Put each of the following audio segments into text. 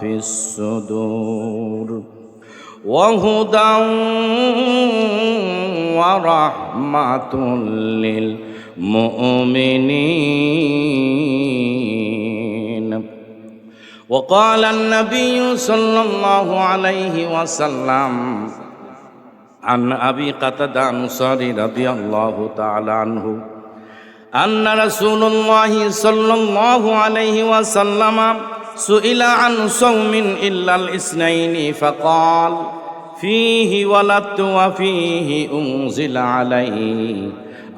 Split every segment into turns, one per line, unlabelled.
في الصدور وهدى ورحمة للمؤمنين وقال النبي صلى الله عليه وسلم عن أبي قتادة أنصاري رضي الله تعالى عنه أن رسول الله صلى الله عليه وسلم سئل عن صوم إلا الاثنين فقال فيه ولدت وفيه أنزل عليه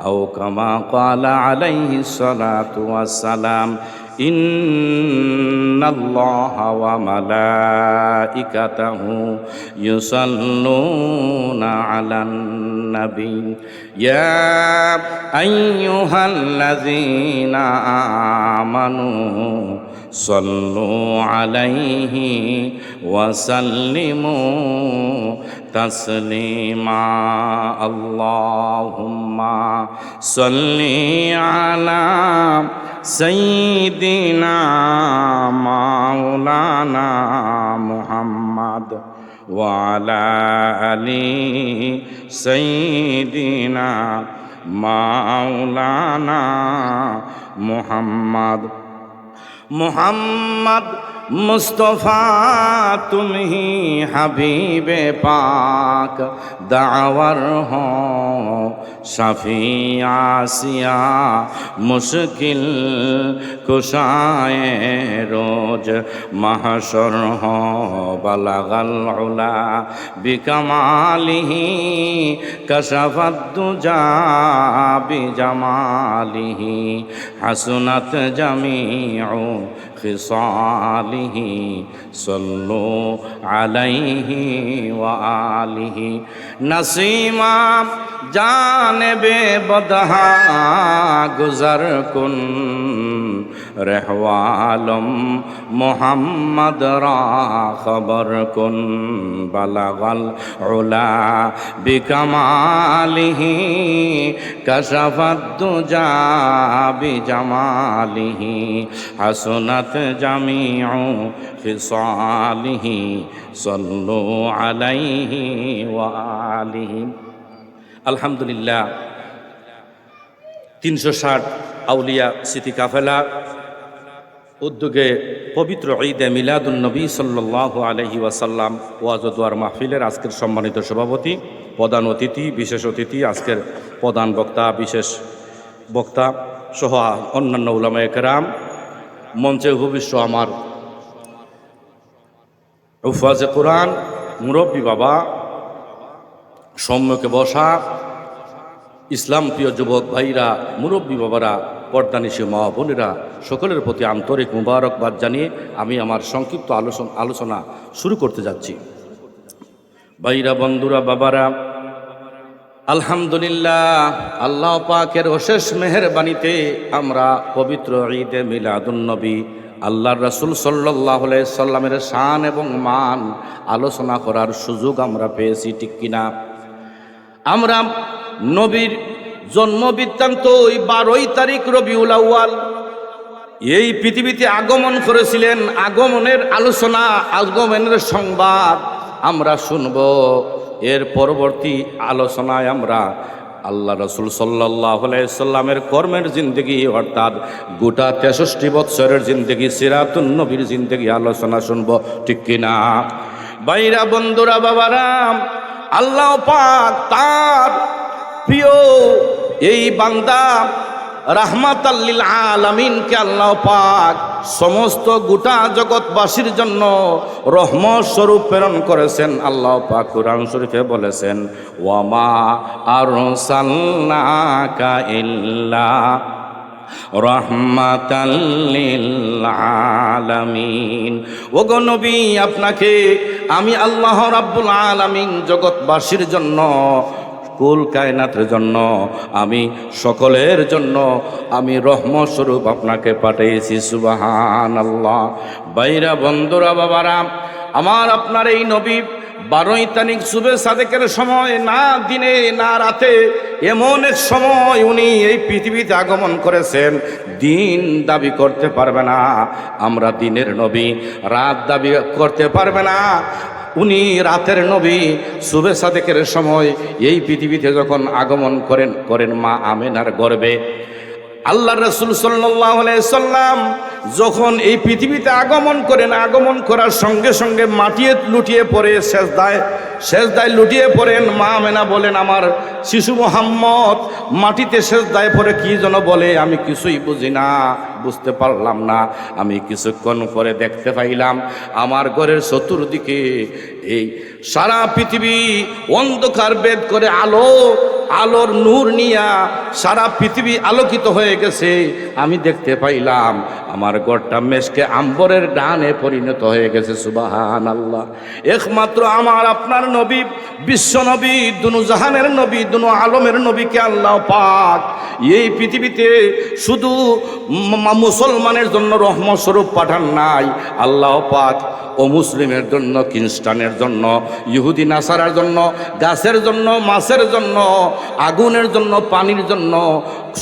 أو كما قال عليه الصلاة والسلام إن الله وملائكته يصلون على النبي. يا أيها الذين آمنوا صلوا عليه وسلموا تسليما. اللهم صل على سيدنا مولانا محمد وعلى آل سيدنا مولانا محمد. মোহাম্মদ মুস্তফা, তুমি হাবিবে পাক। দাওয়ার হ শফি আসিয়া মুশকিল কুশায় রোজ মাহশর হ বালাগাল উলা বিকমালিহি কশফদ্দুজা বিজমালিহি। হাসুনাত জামিউ خصاله صلوا عليه وآله نسيما جانب بدها گزر کن রেহওয়ালম মোহাম্মদ রা খবর কুন বালাগল ওলা বিকমালিহি কশফদ্দু জাবি জামালিহি হাসনাত জামিউ ফিসালিহি সল্লু আলাইহি ওয়া আলিহি। আলহামদুলিল্লাহ, তিনশো ষাট আউলিয়া স্মৃতি কাফেলা উদ্যোগে পবিত্র ঈদে মিলাদুলনবী সাল্লাহ আলহি ওয়াসাল্লাম ওয়াজদুয়ার মাহফিলের আজকের সম্মানিত সভাপতি, প্রধান অতিথি, বিশেষ অতিথি, আজকের প্রধান বক্তা, বিশেষ বক্তা সহ অন্যান্য উলামায়ে কেরাম, মঞ্চে ভবিষ্য আমার উফাজে কোরআন মুরব্বী বাবা, সম্মুখে বসা ইসলাম প্রিয় যুবক ভাইরা, মুরব্বী বাবারা পর্দানিশী মা বোনেরা, সকলের প্রতি আন্তরিক মুবারকবাদ জানিয়ে আমি আমার সংক্ষিপ্ত আলোচনা আলোচনা শুরু করতে যাচ্ছি। ভাইরা, বন্ধুরা, বাবারা, আলহামদুলিল্লাহ, আল্লাহ পাকের অশেষ মেহরবানিতে আমরা পবিত্র ঈদে মিলাদুন্নবী আল্লাহর রসুল সাল্লাহ সাল্লামের শান এবং মান আলোচনা করার সুযোগ আমরা পেয়েছি, ঠিক কিনা? আমরা নবীর জন্ম বৃত্তান্ত ওই বারোই তারিখ রবিউল আউয়াল। এই পৃথিবীতে আগমন করেছিলেন আগমনের আলোচনা, আগমনের সংবাদ আমরা শুনব। এর পরবর্তী আলোচনায় আমরা আল্লাহ রসুল সাল্লাহ সাল্লামের কর্মের জিন্দগি, অর্থাৎ গোটা তেষট্টি বৎসরের জিন্দগি, সিরাতুন নবীর জিন্দগি আলোচনা শুনব, ঠিক কিনা বাইরা বন্ধুরা বাবারাম আল্লাহ পাক তার প্রিয়, এই বান্দা রাহমাত আল্লিল আলামিনকে আল্লাহ পাক সমস্ত গোটা জগৎবাসীর জন্য রহমত স্বরূপ প্রেরণ করেছেন। আল্লাহ পাক কুরআন শরীফে বলেছেন, ওয়ামা আরসালনাকা ইল্লা রহমাতাল্লিল আলামিন। ওগো নবী, আপনাকে আমি আল্লাহ রাব্বুল আলামিন জগৎবাসীর জন্য কুল কায়নাতের জন্য, আমি সকলের জন্য, আমি রহমস্বরূপ আপনাকে পাঠিয়েছি সুবাহান আল্লাহ বাইরা বন্ধুরা, বাবারা, আমার আপনার এই নবী বারোই তারিখ শুভে সাদেকের সময়, না দিনে, না রাতে, এমন এক সময় উনি এই পৃথিবীতে আগমন করেছেন। দিন দাবি করতে পারবে না, আমরা দিনের নবী, রাত দাবি করতে পারবে না। উনি রাতের নবী, শুভে সাদেকের সময় এই পৃথিবীতে যখন আগমন করেন করেন মা আমেনার গর্বে। আল্লাহ রসুল সাল্লাম যখন এই পৃথিবীতে আগমন করেন, আগমন করার সঙ্গে সঙ্গে মাটিয়ে লুটিয়ে পড়ে শেষদায় শেষদায় লুটিয়ে পড়েন, মা মেনা বলেন, আমার শিশু মোহাম্মদ মাটিতে শেষদায় পড়ে কি যেন বলে, আমি কিছুই বুঝি না, বুঝতে পারলাম না, আমি কিছুক্ষণ পরে দেখতে পাইলাম, আমার ঘরের চতুর্দিকে এই সারা পৃথিবী অন্ধকার বেদ করে আলো আলোর নূর নিয়া সারা পৃথিবী আলোকিত হয়ে গেছে। আমি দেখতে পাইলাম, আমার গড়টা মেশকে আম্বরের ডানে পরিণত হয়ে গেছে সুবাহান আল্লাহ একমাত্র আমার, আপনার নবী, বিশ্ব নবী, দুনু জাহানের নবী, দুনু আলমের নবীকে আল্লাহ পাক। এই পৃথিবীতে শুধু মুসলমানের জন্য রহমত স্বরূপ পাঠান নাই, আল্লাহ পাক। ও মুসলিমের জন্য, খ্রিস্টানের জন্য, ইহুদি নাসারার জন্য, গাছের জন্য, মাছের জন্য, আগুনের জন্য, পানির জন্য,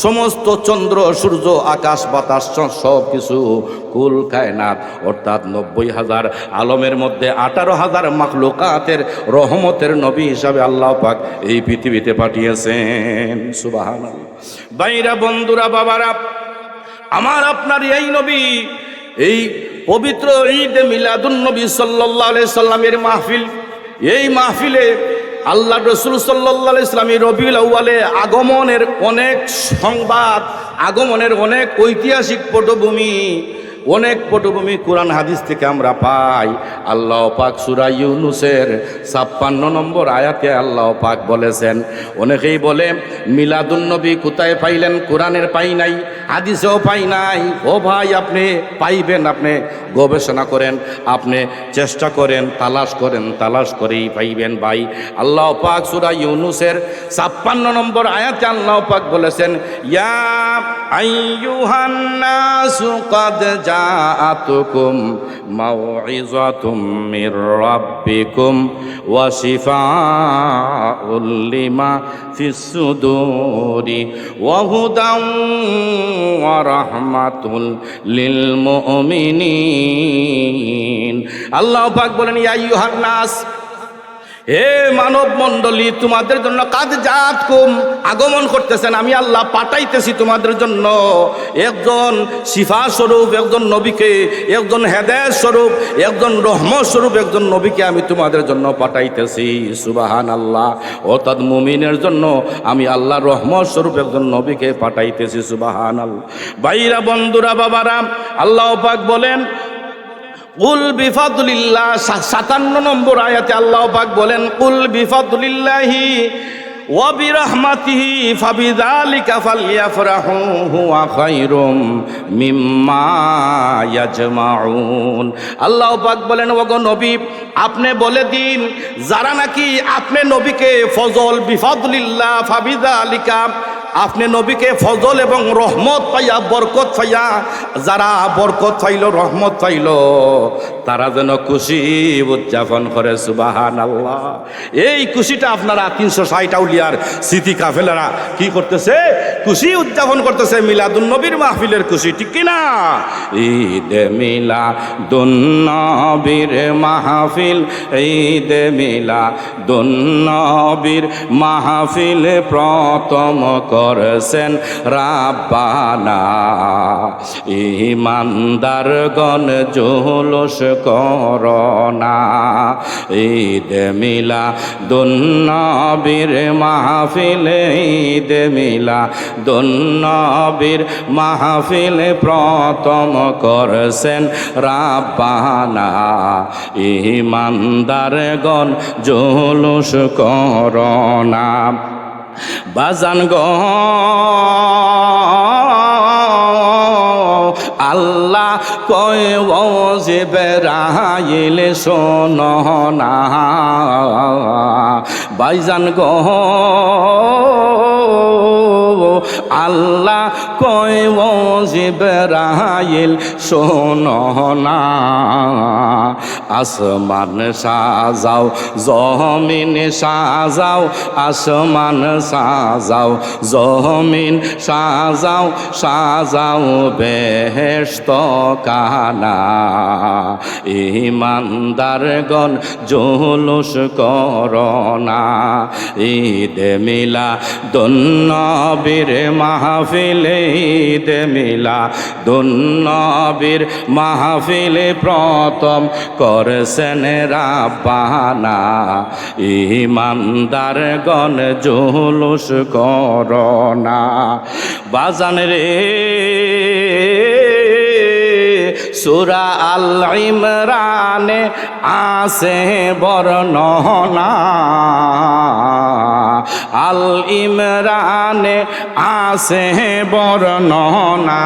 সমস্ত চন্দ্র, সূর্য, আকাশ, বাতাস সব কিছু কুল, কায়নাত, অর্থাৎ নব্বই হাজার আলমের মধ্যে আঠারো হাজার মাখলুকাতের রহমতের নবী হিসাবে আল্লাহ পাক এই পৃথিবীতে পাঠিয়েছেন। সুবাহান বাইরা বন্ধুরা, বাবারা, আমার আপনার এই নবী, এই পবিত্র ঈদ মিলাদুন নবী সাল্লাহ সাল্লামের মাহফিল। এই মাহফিলে আল্লাহ রসুল সাল্লাহ ইসলামী রবিউল আউ্বালে আগমনের অনেক সংবাদ, আগমনের অনেক ঐতিহাসিক পটভূমি অনেক পটভূমি কোরআন হাদিস থেকে আমরা পাই। আল্লাহ পাক সুরা ইউনুসের ছাপ্পান্ন নম্বর আয়াতে আল্লাহ পাক বলেছেন, অনেকেই বলে মিলাদুন্নবী কোথায় পাইলেন? কোরআনের পাই নাই, হাদিসেও পাই নাই। ও ভাই, আপনি পাইবেন, আপনি গবেষণা করেন, আপনি চেষ্টা করেন, তালাশ করেন, তালাশ করেই পাইবেন ভাই। আল্লাহ পাক সুরা ইউনুসের ছাপ্পান্ন নম্বর আয়াতে আল্লাহ পাক বলেছেন, ইয়া আইয়ুহান নাসু কাদ জাআতুকুম মাউইযাতুম موعظة من ربكم وشفاء لما في সুদুরি وهدى ورحمة للمؤمنين الله পাক বলেন ইয়া আইয়ুহান হে মানব মণ্ডলী, তোমাদের জন্য কাজ জাত কুম আগমন করতেছেন, আমি আল্লাহ পাঠাইতেছি তোমাদের জন্য। একজন শিফা স্বরূপ, একজন নবীকে, একজন হেদায়ত স্বরূপ, একজন রহম স্বরূপ, একজন নবীকে আমি তোমাদের জন্য পাঠাইতেছি। সুবাহান আল্লাহ অর্থাৎ মুমিনের জন্য আমি আল্লাহ রহমত স্বরূপ একজন নবীকে পাঠাইতেছি সুবাহান আল্লাহ বাইরা বন্ধুরা, বাবারা, আল্লাহ পাক বলেন কুল বিফাদুলিল্লাহ সাতান্ন নম্বর আয়াতে আল্লাহ পাক বলেন, কুল বিফাদুলিল্লাহি বিরহমাতিহি ফাবিযালিকা ফালইয়াফরাহু হুয়া খায়রুম মিম্মা ইয়াজমাউন। আল্লাহ পাক বলেন, ওগো নবী, আপনি বলে দিন, যারা নাকি আপনি নবীকে ফজল বিফাদুলিল্লাহ ফাবিযালিকা আপনি নবীকে ফজল এবং রহমত পাইয়া, বরকত পাইয়া, যারা বরকত পাইল, রহমত পাইল, তারা যেন খুশি উদযাপন করে সুবাহান আল্লাহ এই খুশিটা আপনারা তিনশো ষাট আউলিয়ার স্মৃতি কাফেলারা কি করতেছে? খুশি উদযাপন করতেছে, মিলাদুন নবীর মাহফিলের খুশি, ঠিক কিনা? ঈদ মিলা দুন্নবীর মাহফিল, ঈদ মিলা দুন্নবীর মাহফিল প্রথম করছেন রাব্বানা। ইমানদারগণ জুলুস করনা। ঈদ মিলা দুন্নবীর মাহফিল, ঈদ মিলা দুন্নবীর মাহফিল প্রথম করছেন রাব্বানা। ইমানদারগণ জুলুস করনা। বাজান গ। আল্লাহ কয় ও যে বেড়াইলে সোন বাইজান গ। আল্লাহ কয়, ও জিবরাইল, শোনো না। আসমান সাজাও, জমিন সাজাও, আসমান সাজাও, জমিন সাজাও সাজাও বেহেস্ত কানা ইমানদারগণ জুলুস করনা ঈদ মিলা দুন্নবীর মাহফিলে ঈদ মিলা দুন্নবীর মাহফিলে প্রথম করছেন ইমানদার গণ জুলুস করোনা বাজান রে সুরা আল ইমরানে আসে বর্ণনা। আল ইমরানে আসে বর্ণনা।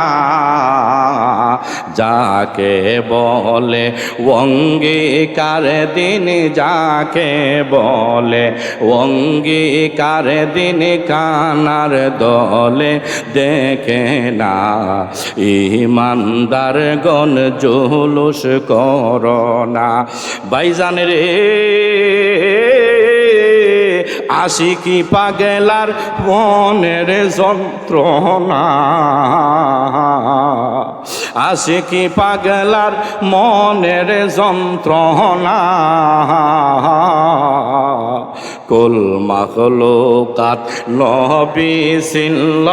যাকে বলে, অঙ্গীকার দিন যাকে বলে, অঙ্গীকার দিন কানার দলে দেখে না। ইমানদার গণ জুলুস করনা বাইজান রে আশিকি পাগেলার মনের যন্ত্রণা। আশিকি পাগেলার মনের যন্ত্রণা। কুল মাখলুকাত, নবী সিনল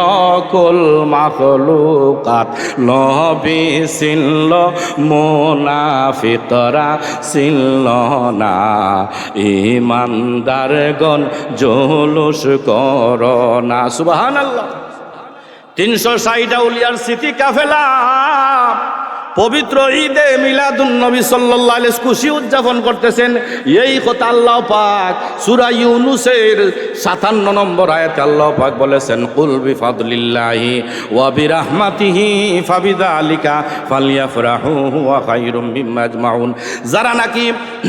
কুল মাখলুকাত, নবী সিনল মুনাফিকরা সিনল না। ইমানদারগণ জুলুস করনা সুবহানাল্লাহ। তিনশো ষাট উলিয়ার স্মৃতি কাফেলা। পবিত্র ঈদে মিলাদুন নবী সাল্লাল্লাহু আলাইহি খুশি উদযাপন করতেছেন। এই কথা আল্লাহ পাক সূরা ইউনুসের 57 নম্বর আয়াতে আল্লাহ পাক বলেছেন, কুল বিফাদলিল্লাহি ওয়া বিরাহমাতিহি ফাবিযালিকা ফালইয়াফরাহু ওয়া খায়রুম মিম্মা আজমাউন। যারা নাকি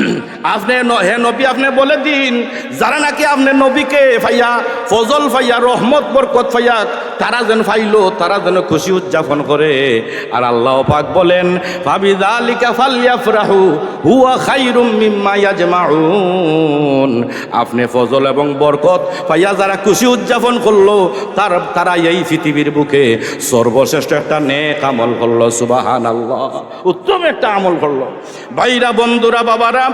আপনি হে নবী, আপনি বলে দিন, যারা নাকি আপনি নবীকে ফাইয়া, ফজল ফাইয়া, রহমত, বরকত ফাইয়া, তারা যেন ফাইলো, তারা যেন খুশি উদযাপন করে। আর আল্লাহ পাক ফালিয়াফরাহু হুয়া আপনি ফজল এবং বরকত পাইয়া যারা খুশি উদযাপন করল, তার, তারা এই পৃথিবীর বুকে সর্বশ্রেষ্ঠ একটা নেক আমল করল সুবাহান আল্লাহ উত্তম একটা আমল করল। ভাইরা, বন্ধুরা, বাবারা,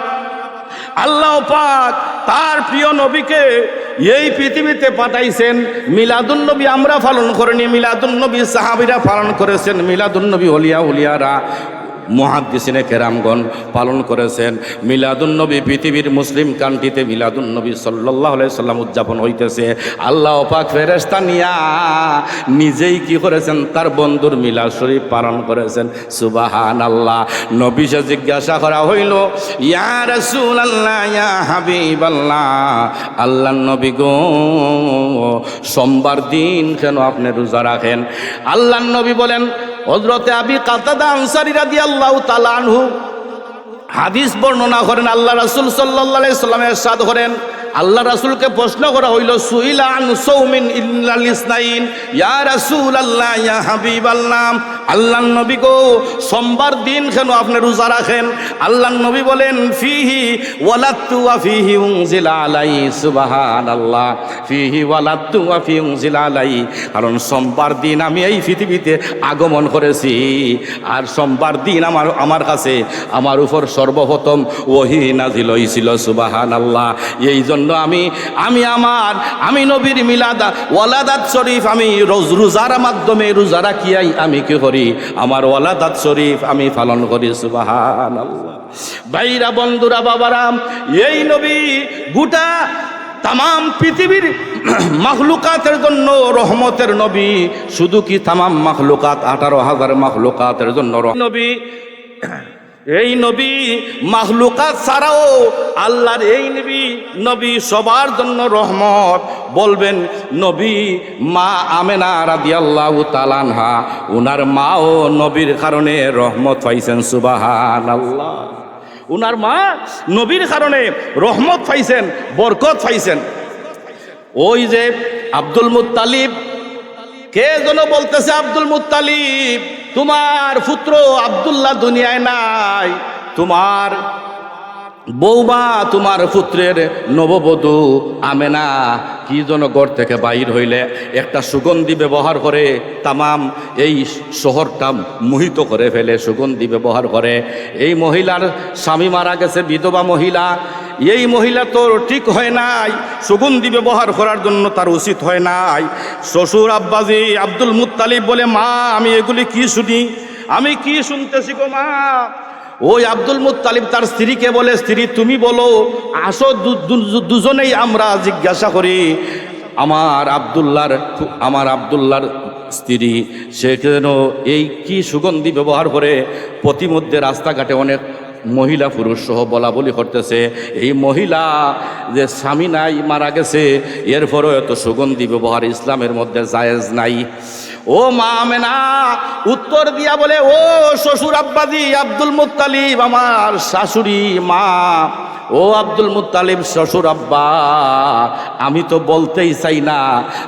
আল্লাহ পাক তার প্রিয় নবীকে এই পৃথিবীতে পাঠাইছেন মিলাদুন নবী আমরা পালন করিনি। মিলাদুন নবী সাহাবিরা পালন করেছেন। মিলাদুন নবী হলিয়া উলিয়ারা। মহাদ্দিসিনে কেরামগণ পালন করেছেন। মিলাদুন্নবী পৃথিবীর মুসলিম কান্ট্রিতে মিলাদুন্নবী সাল্লাহ সাল্লাম উদযাপন হইতেছে। আল্লাহ পাক ফেরেস্তা নিয়া নিজেই কি করেছেন? তার বন্ধুর মিলাদ শরীফ পালন করেছেন। সুবাহান আল্লাহ নবীসে জিজ্ঞাসা করা হইল, ইয়া রাসূল আল্লাহ ইয়া হাবিব আল্লাহ আল্লাহ নবী গো, সোমবার দিন কেন আপনি রোজা রাখেন? আল্লাহ নবী বলেন হজরতে আবি কাতাদা আনসারি রাদি আল্লাহ তালানহু হাদিস বর্ণনা করেন, আল্লাহ রাসুল সাল্লাহ সাল্লামের সাদ করেন, আল্লাহ রাসুলকে প্রশ্ন করা হইল সুইলান সৌমিন ইসনাইন, ইয়া রাসুল আল্লাহ ইয়া হাবিব আল্লাহ আল্লাহ নবী গো, সোমবার দিন কেন আপনি রোজা রাখেন? আল্লাহ নবী বলেন, ফিহি ওয়ালাত্তু ওয়া ফিহি উনজিলা আলাই সুবহানাল্লাহ। ফিহি ওয়ালাত্তু ওয়া ফিহি উনজিলা আলাই কারণ সোমবার দিন আমি এই পৃথিবীতে আগমন করেছি। আর সোমবার দিন আমার আমার কাছে আমার উপর সর্বপ্রথম ওহি নাজিল হয়েছিল সুবাহান আল্লাহ এই জন্য আমি আমি আমার, আমি নবীর মিলাদা, ওয়ালাদাত শরীফ আমি রোজ রোজার মাধ্যমে রোজা রাখিয়াই আমি কি করি? আমার ওয়ালাদাত শরীফ আমি পালন করি সুবাহান ভাইরা, বন্ধুরা, বাবারা, এই নবী গোটা তাম পৃথিবীর মাহলুকাতের জন্য রহমতের নবী, শুধু কি তাম মাখলুকাত, আঠারো হাজার মাহলুকাতের জন্য নবী এই নবী মাহলুকাত ছাড়াও আল্লাহর এই নবী নবী সবার জন্য রহমত। বলবেন, নবী মা আমেনা রাদি আল্লাহ তালানহা উনার মাও নবীর কারণে রহমত পাইছেন সুবাহান আল্লাহ উনার মা নবীর কারণে রহমত পাইছেন, বরকত পাইছেন। ওই যে আব্দুল মুতালিব কে যেন বলতেছে আব্দুল মুত্তালিব? তোমার পুত্র আবদুল্লাহ দুনিয়ায় নাই। তোমার বৌমা, তোমার পুত্রের নববধূ আমেনা, কি যেন ঘর থেকে বাইর হইলে, একটা সুগন্ধি ব্যবহার করে, তামাম এই শহরটা মোহিত করে ফেলে, সুগন্ধি ব্যবহার করে। এই মহিলার স্বামী মারা গেছে, বিধবা মহিলা। এই মহিলা তো ঠিক হয় নাই, সুগন্ধি ব্যবহার করার জন্য তার উচিত হয় নাই। শ্বশুর আব্বাজি আব্দুল মুত্তালিব বলে, মা, আমি এগুলি কি শুনি? আমি কি শুনতেছি গো মা? ওই আব্দুল মুত্তালিব তার স্ত্রীকে বলে, স্ত্রী, তুমি বলো, আসো দুজনেই আমরা জিজ্ঞাসা করি, আমার আবদুল্লার আমার আবদুল্লার স্ত্রী, সে কেন এই কি সুগন্ধি ব্যবহার করে? প্রতিমধ্যে রাস্তাঘাটে অনেক মহিলা পুরুষ সহ বলা বলি করতেছে, এই মহিলা যে স্বামী নাই, মারা গেছে, এরপরও এত সুগন্ধি ব্যবহার ইসলামের মধ্যে জায়েজ নাই। ও মা মেনা উত্তর দিয়া বলে, ও শ্বশুর আব্বাজি, আব্দুল মুত্তালিব, আমার শাশুড়ি মা। ও আব্দুল মুত্তালিব, শ্বশুর আব্বা, আমি তো বলতেই চাই না,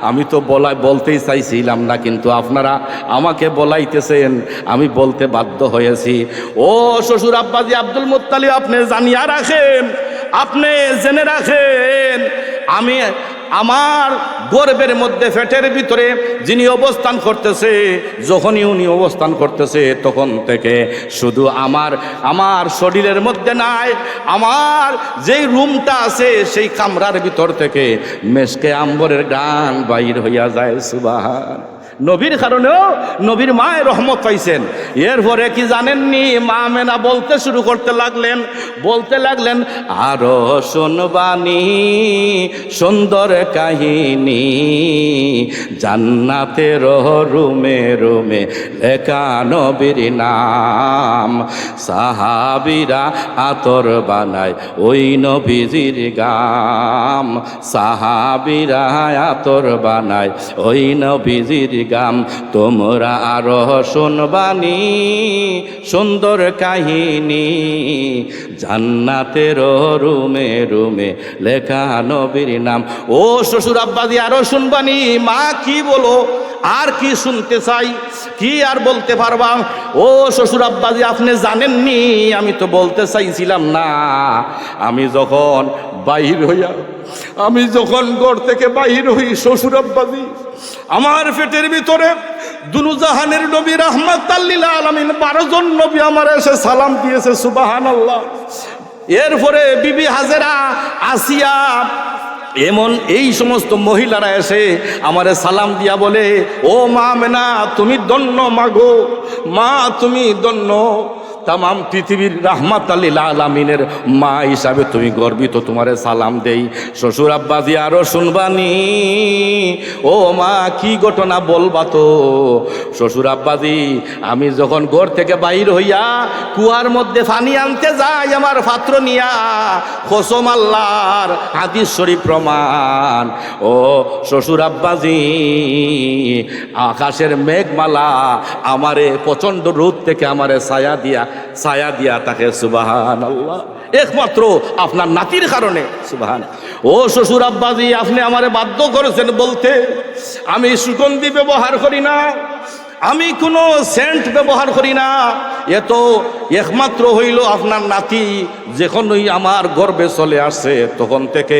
আমি তো বলা, বলতেই চাইছিলাম না, কিন্তু আপনারা আমাকে বলাইতেছেন, আমি বলতে বাধ্য হয়েছি। ও শ্বশুর আব্বাজি, আব্দুল মুত্তালিব, আপনি জানিয়া রাখেন, আপনি জেনে রাখেন, আমি আমার গর্বের মধ্যে ফেটের ভিতরে যিনি অবস্থান করতেছে, যখনই উনি অবস্থান করতেছে, তখন থেকে শুধু আমার আমার শরীরের মধ্যে নাই, আমার যেই রুমটা আছে, সেই কামরার ভিতর থেকে মেসকে আম্বরের গান বাইর হইয়া যায়, সুবাহান। নবীর কারণেও নবীর মায়ের রহমত পাইছেন। এরপরে কি জানেননি? মা মেনা বলতে শুরু করতে লাগলেন। বলতে লাগলেন, আরও শোনবানি সুন্দর কাহিনী, জান্নাতের রুমে রুমে লেখা নবীর নাম। সাহাবিরা আতর বানায় ওই নবীজির গাম। সাহাবিরা আতর বানায় ওই নবীজির গাম, তোমরা আরও শুনবানি, সুন্দর কাহিনী। জান্নাতের রুমে রুমে লেখা নবীর নাম। ও শ্বশুর আব্বাদি আরও শুনবানি, মা কি বলো? আর কি শুনতে চাই? কি আর বলতে পারবা? ও শ্বশুর আব্বাজি, আপনি জানেননি? আমি তো বলতে চাইছিলাম না। আমি যখন বাহির হইয়া, আমি যখন গড় থেকে বাহির হই, শ্বশুর আব্বাজি, আমার পেটের ভিতরে দুনুজাহানের নবী রহমত আল্লিল আলমিন, বারো জন নবী আমার এসে সালাম দিয়েছে সুবাহান আল্লাহ এরপরে বিবি হাজেরা, আসিয়া এমন এই সমস্ত মহিলারা এসে আমারে সালাম দিয়া বলে, ও মা মেনা, তুমি দন্য মাগো, মা তুমি দন্য তাম, পৃথিবীর রাহমাত আল্লিল আলামিনের মা হিসাবে তুমি গর্বিত, তোমারে সালাম দেই। শ্বশুর আব্বাজি আরও শুনবানি, ও মা, কি ঘটনা বলবা তো? শ্বশুর আব্বাজি, আমি যখন ঘর থেকে বাইর হইয়া কুয়ার মধ্যে পানি আনতে যাই, আমার পাত্র নিয়া খসম আল্লাহর হাদিস প্রমাণ। ও শ্বশুর আব্বাজি, আকাশের মেঘমালা আমারে প্রচণ্ড রোদ থেকে আমারে ছায়া দিয়া ছায়া দিয়া তাকে সুবাহান আল্লাহ একমাত্র আপনার নাতির কারণে সুবাহান ও শ্বশুর আব্বাজি, আপনি আমারে বাধ্য করেছেন বলতে, আমি সুগন্ধি ব্যবহার করি না, আমি কোনো সেন্ট ব্যবহার করি না এত একমাত্র হইল আপনার নাতি, যখনই আমার গর্বে চলে আসছে তখন থেকে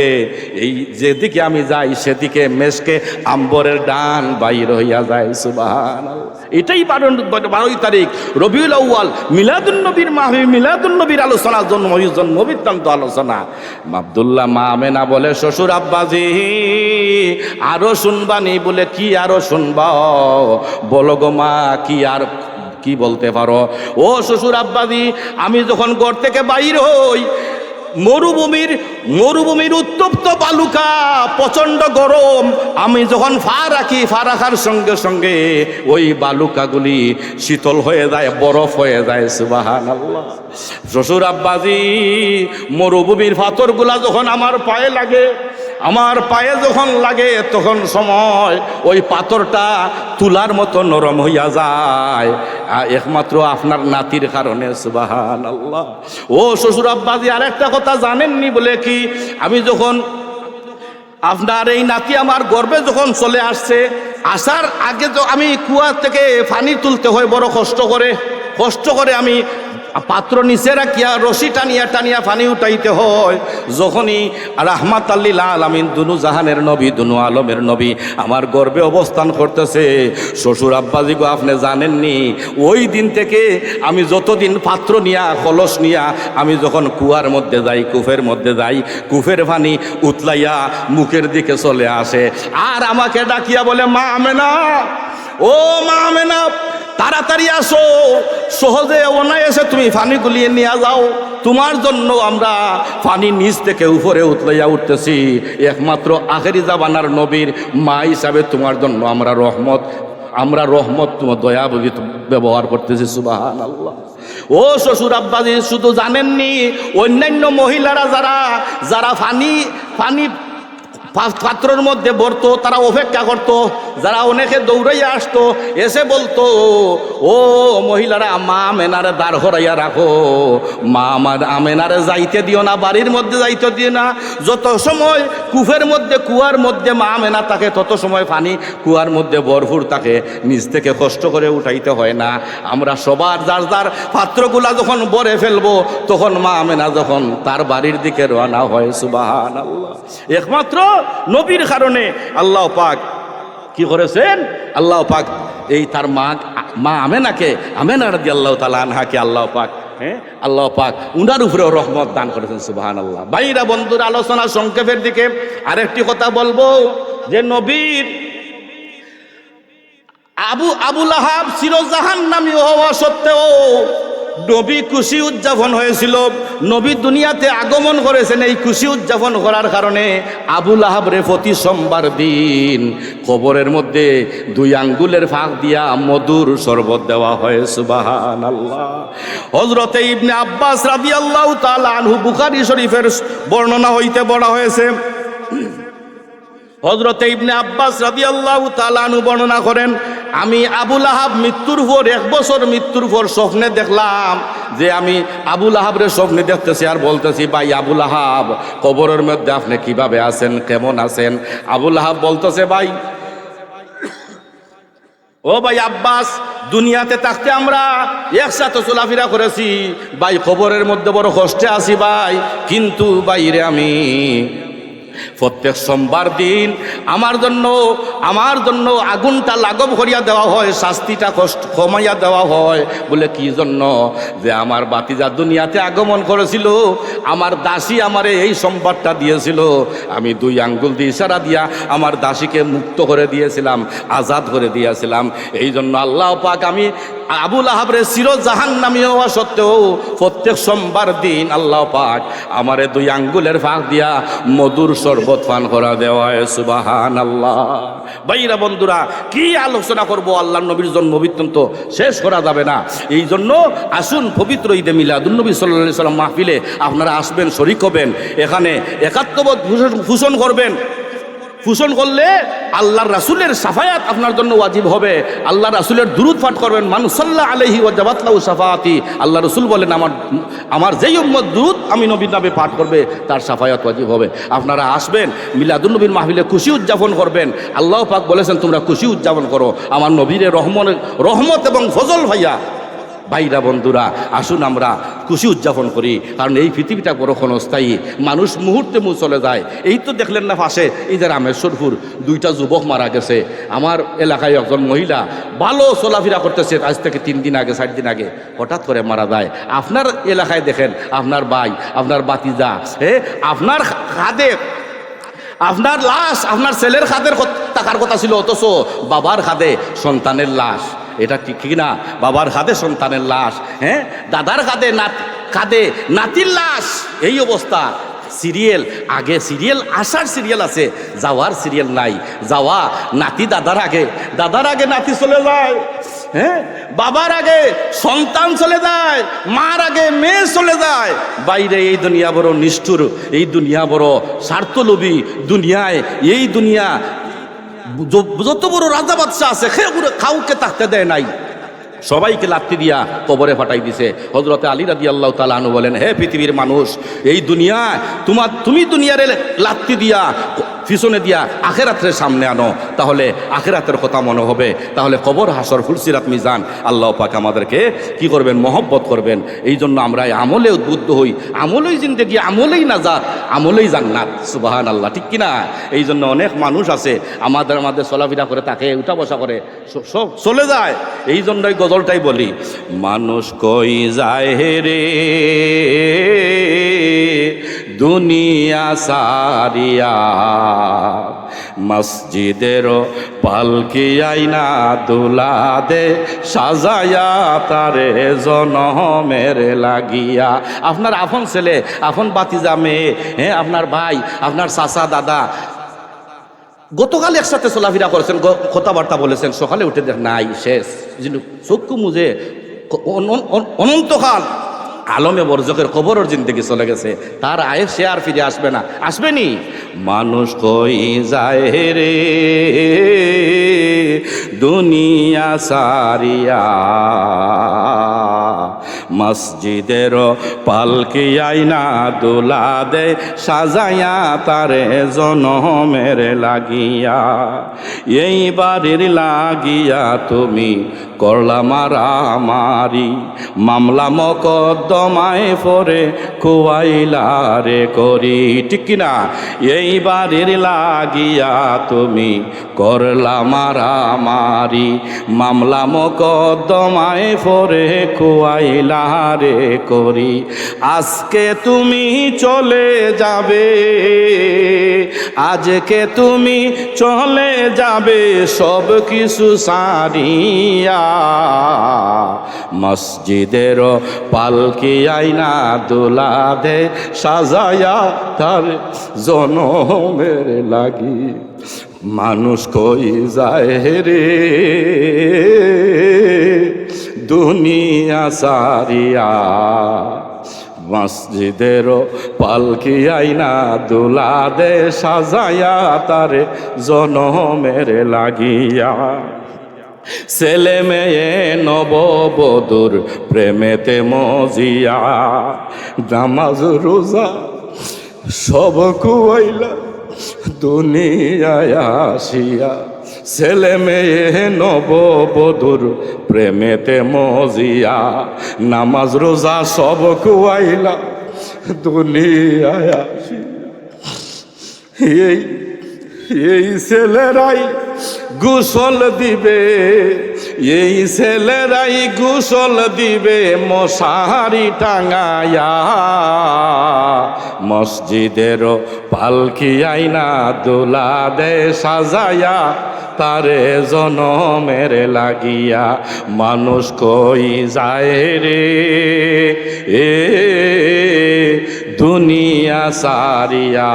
এই যেদিকে আমি যাই, সেদিকে মেসকে আম্বরের ডান বাইর হইয়া যায় সুবাহান এটাই বারো বারোই তারিখ, রবিউল আউ্য়াল, মিলাদুন্নবীর মাহবি মিলাদুন্নবীর আলোচনা, জন্ম জন্মবৃত্তান্ত আলোচনা। আবদুল্লাহ মা আমেনা বলে, শ্বশুর আব্বাজি, আরও শুনবানি বলে, কি আরও শুনবা? বলো গো মা, কি আর কি বলতে পারো? ও শ্বশুর আব্বাজি আমি যখন ঘর থেকে বাইর হই মরুভূমির মরুভূমির উত্তপ্ত বালুকা প্রচণ্ড গরম। আমি যখন ফা রাখি, ফা রাখার সঙ্গে সঙ্গে ওই বালুকাগুলি শীতল হয়ে যায়, বরফ হয়ে যায় সুবাহান শ্বশুর আব্বাজি, মরুভূমির পাথরগুলা যখন আমার পায়ে লাগে, আমার পায়ে যখন লাগে, তখন সময় ওই পাথরটা তুলার মতো নরম হইয়া যায়। একমাত্র আপনার নাতির কারণে সুবাহান আল্লাহ ও শ্বশুর আব্বাজি আর একটা কথা জানেননি বলে কি? আমি যখন আপনার এই নাতি আমার গর্বে যখন চলে আসছে, আসার আগে তো আমি কুয়া থেকে পানি তুলতে হয়, বড় কষ্ট করে। কষ্ট করে আমি পাত্র নিচে রাখিয়া, রশি টানিয়া টানিয়া পানি উঠাইতে হয়। যখনই রাহমাত আল্লিল আলামিন দুনু জাহানের নবী, দুনু আলমের নবী আমার গর্বে অবস্থান করতেছে, শ্বশুর আব্বাজিগো আপনি জানেননি, ওই দিন থেকে আমি যতদিন পাত্র নিয়া, কলস নিয়া, আমি যখন কুয়ার মধ্যে যাই, কুফের মধ্যে যাই, কুফের পানি উতলাইয়া মুখের দিকে চলে আসে। আর আমাকে ডাকিয়া বলে, মা আমেনা, ও মা আমেনা তাড়াতাড়ি আসো। সহজে অনায়াসে তুমি ফানি গুলিয়ে নিয়ে যাও। তোমার জন্য আমরা পানি নিচ থেকে উপরে উতলাইয়া উঠতেছি। একমাত্র আখেরি জাবানার নবীর মা হিসাবে তোমার জন্য আমরা রহমত আমরা রহমত তোমার দয়া ব্যবহার করতেছি সুবাহান আল্লাহ ও শ্বশুর আব্বাজি, শুধু জানেননি, অন্যান্য মহিলারা যারা যারা ফানি ফানি পাত্রের মধ্যে ভরতো, তারা অপেক্ষা করতো। যারা অনেকে দৌড়াইয়া আসতো, এসে বলতো, ও মহিলারা, মা মেনারে দাঁড় হরাইয়া রাখো। মা আমার আমেনারে যাইতে দিও না, বাড়ির মধ্যে যাইতে দিও না। যত সময় কুফের মধ্যে, কুয়ার মধ্যে মা মেনা থাকে, তত সময় পানি কুয়ার মধ্যে ভরপুর থাকে। নিজ থেকে কষ্ট করে উঠাইতে হয় না। আমরা সবার যার যার পাত্রগুলা যখন বরে ফেলব, তখন মা আমেনা যখন তার বাড়ির দিকে রওনা হয় আল্লাহ একমাত্র নবীর কারণে আল্লাহ পাক কি করেছেন? আল্লাহ পাক এই তার মা মা আমেনাকে, আমেনা রাদি আল্লাহ তালা আনহাকে আল্লাহ পাক হ্যাঁ? আল্লাহ পাক উনার উপরেও রহমত দান করেছেন সুবাহান আল্লাহ বাইরা বন্ধুর, আলোচনা সংক্ষেপের দিকে আরেকটি কথা বলব, যে নবীর আবু আবুল আহাব সিরোজাহান নামী হওয়া সত্ত্বেও নবী খুশি উদযাপন হয়েছিল। নবী দুনিয়াতে আগমন করেছেন এই খুশি উদযাপন করার কারণে আবুল আহাবরে প্রতি সোমবার দিন। কবরের মধ্যে দুই আঙ্গুলের ফাঁক দিয়া মধুর শরবত দেওয়া হয় সুবাহান আল্লাহ হজরতে ইবনে আব্বাস রাদি আল্লাহ আনহু বুখারি শরীফের বর্ণনা হইতে বলা হয়েছে হজরতে ইবনে আব্বাস রাদি আল্লাহ তালানু বর্ণনা করেন আমি আবুল আহাব মৃত্যুর পর, এক বছর মৃত্যুর পর স্বপ্নে দেখলাম যে আমি আবুল আহাবরে স্বপ্নে দেখতেছি আর বলতেছি, ভাই আবুল আহাব কবরের মধ্যে আপনি কীভাবে আছেন? কেমন আছেন? আবুল আহাব বলতেছে, ভাই, ও ভাই আব্বাস, দুনিয়াতে থাকতে আমরা একসাথে চলাফেরা করেছি। ভাই খবরের মধ্যে বড় কষ্টে আছি ভাই, কিন্তু বাইরে আমি প্রত্যেক সোমবার দিন আমার জন্য আমার জন্য আগুনটা লাঘব করিয়া দেওয়া হয়, শাস্তিটা কষ্ট কমাইয়া দেওয়া হয়। বলে, কি জন্য? যে আমার বাতিজা দুনিয়াতে আগমন করেছিল, আমার দাসী আমারে এই সোমবারটা দিয়েছিল। আমি দুই আঙ্গুল দিয়ে ইশারা দিয়া আমার দাসীকে মুক্ত করে দিয়েছিলাম, আজাদ করে দিয়েছিলাম। এই জন্য আল্লাহ পাক আমি আবুল আহাবরে চিরজাহান নামি হওয়া সত্ত্বেও প্রত্যেক সোমবার দিন আল্লাহ পাক আমারে দুই আঙ্গুলের ফাঁক দিয়া মধুর শরবত পান করা দেওয়া সুবাহান আল্লাহ বাইরা বন্ধুরা, কি আলোচনা করব? আল্লাহ নবীর জন্ম বৃত্তান্ত শেষ করা যাবে না। এই জন্য আসুন পবিত্র ঈদে মিলাদুলনবী সাল্লাহ সাল্লাম মাহফিলে আপনারা আসবেন, শরিক হবেন। এখানে একাত্মবোধ ভূষণ করবেন। ফুসন করলে আল্লাহর রাসুলের সাফায়াত আপনার জন্য ওয়াজিব হবে। আল্লাহ রাসুলের দুরুদ পাঠ করবেন মানুষল্লাহ আলহি ও জবাতলাউ সাফায়াতি আল্লাহ রসুল বলেন, আমার আমার যেই উম্মত দুরুদ আমি নবীর নামে পাঠ করবে, তার সাফায়াত ওয়াজিব হবে। আপনারা আসবেন মিলাদুলনবীর মাহফিলে খুশি উদযাপন করবেন। আল্লাহ পাক বলেছেন, তোমরা খুশি উদযাপন করো। আমার নবীরে রহমন রহমত এবং ফজল ভাইয়া ভাইরা বন্ধুরা, আসুন আমরা খুশি উদযাপন করি। কারণ এই পৃথিবীটা বড় ক্ষণস্থায়ী। মানুষ মুহূর্তে মু চলে যায়। এই তো দেখলেন না পাশে, এই যে রামেশ্বরপুর, দুইটা যুবক মারা গেছে। আমার এলাকায় একজন মহিলা ভালো চলাফেরা করতেছে, আজ থেকে তিন দিন আগে, চার দিন আগে। হঠাৎ করে মারা যায়। আপনার এলাকায় দেখেন, আপনার ভাই, আপনার বাতিজা হ্যাঁ আপনার খাদে আপনার লাশ, আপনার ছেলের খাদের টাকার কথা ছিল, অথচ বাবার খাদে সন্তানের লাশ। এটা ঠিক কি না? বাবার খাদে সন্তানের লাশ হ্যাঁ? দাদার খাদে নাত খাদে নাতির লাশ। এই অবস্থা। সিরিয়াল, আগে সিরিয়াল, আসার সিরিয়াল আছে, যাওয়ার সিরিয়াল নাই। যাওয়া, নাতি দাদার আগে দাদার আগে নাতি চলে যায় হ্যাঁ? বাবার আগে সন্তান চলে যায়, মার আগে মেয়ে চলে যায়। বাইরে এই দুনিয়া বড় নিষ্ঠুর, এই দুনিয়া বড় স্বার্থলোভী দুনিয়ায়, এই দুনিয়া যত বড় রাজা বাদশাহ আছে কাউকে থাকতে দেয় নাই। সবাইকে লাত্তি দিয়া কবরে ফাটাই দিছে। হজরতে আলী রাজি আল্লাহ তালু বলেন, হে পৃথিবীর মানুষ, এই দুনিয়ায় তোমার তুমি দুনিয়ারে লাত্তি দিয়া পিছনে দিয়া আখেরাতের সামনে আনো, তাহলে আখেরাতের কথা মনে হবে। তাহলে কবর, হাসর, ফুলসিরাত, মিজান, আল্লাহ পাক আমাদেরকে কি করবেন? মহব্বত করবেন। এই জন্য আমরা আমলে উদ্বুদ্ধ হই। আমলেই জিন্দগি, আমলেই নাজাত, আমলেই জান্নাত। সুবাহান আল্লাহ ঠিক কিনা? এই জন্য অনেক মানুষ আছে, আমাদের আমাদের চলাফেরা করে তাকে উঠা বসা করে সব চলে যায়। এই জন্যই গজলটাই বলি, মানুষ কই যায় রে? দুনিয়া সারিয়া, মসজিদের পালকি আইনা দুলা দে সাজায়া তারে জনমের লাগিয়া। আপনার আপন ছেলে, আপন বাতিজা মেয়ে হ্যাঁ আপনার ভাই, আপনার চাচা, দাদা। গতকাল একসাথে চলাফেরা করেছেন কথাবার্তা বলেছেন, সকালে উঠে দেখ নাই, শেষ। চক্ষু মুজে অনন্তকাল আলমে বর্জকের কবরের জিন্দগি চলে গেছে। তার আয়ে সে আর ফিরে আসবে না। আসবেনি? মানুষ কই যায় রে? দুনিয়া সারিয়া মসজিদের পালকি আইনা দোলা দে সাজাইয়া তারে জনমের লাগিয়া। এই বাড়ির লাগিয়া তুমি করলা মারা মারি, মামলা মকদ্দমায় পরে খুয়াইলা রে করি। ঠিক কিনা এই বাড়ির লাগিয়া তুমি করলা মারা মারি, মামলা মকদ্দমায় পরে খুয়াইলা রে করি। আজকে তুমি চলে যাবে, আজকে তুমি চলে যাবে সব কিছু সারিয়া। মসজিদের পালকি আইনা দোলা দে সাজায়া তার জনমের লাগি। মানুষ কই যায় রে? দুনিয়া সারিয়া মসজিদের পালকি আইনা দোলা দে সাজায়া তারে জনমের লাগিয়া। ছেলে মেয়ে নববধূর প্রেমেতে মজিয়া, নামাজ, রোজা সব কুয়াইলা দুনিয়ায় আসিয়া। ছেলে মেয়ে নববধূর প্রেমেতে মজিয়া, নামাজ, রোজা সব কুয়াইলা দুনিয়ায় এই এই ছেলেরাই গোসল দিবে, এই ছেলেরাই গোসল দিবে, মশারি টাঙায়া মসজিদেরও পালকি আইনা দোলা দে সাজায়া তারে জনমের লাগিয়া মানুষ কই যায় রে? এ দুনিয়া সারিয়া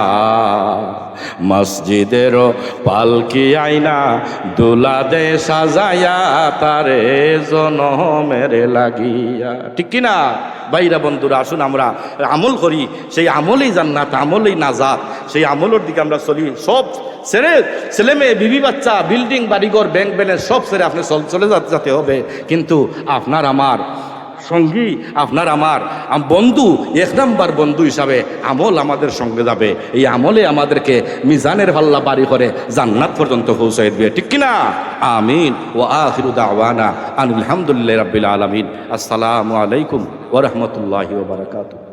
মসজিদের পালকি আইনা, দুলা দে সাজায়া তারে জনমের লাগিয়া। ঠিক কিনা? বাইরা বন্ধুরা, আসুন আমরা আমল করি। সেই আমলেই জান্নাত, আমলেই নাজাত। সেই আমলের দিকে আমরা চলি। সব ছেড়ে ছেলে মেয়ে, বিবি বাচ্চা, বিল্ডিং, বাড়িঘর, ব্যাংক ব্যালেন্স সব ছেড়ে আপনি চল- যেতে হবে। কিন্তু আপনার, আমার সঙ্গী আপনার আমার। বন্ধু, এক নাম্বার বন্ধু হিসাবে আমল আমাদের সঙ্গে যাবে। এই আমলে আমাদেরকে মিজানের হাল্লা বাড়ি করে জান্নাত পর্যন্ত পৌঁছাই দিবে। ঠিক কিনা? আমিন। ও আখিরু দাওয়ানা রাবিল আলমিন। আসসালামু আলাইকুম ওরহমতুল্লাহ বারাকাতুহু।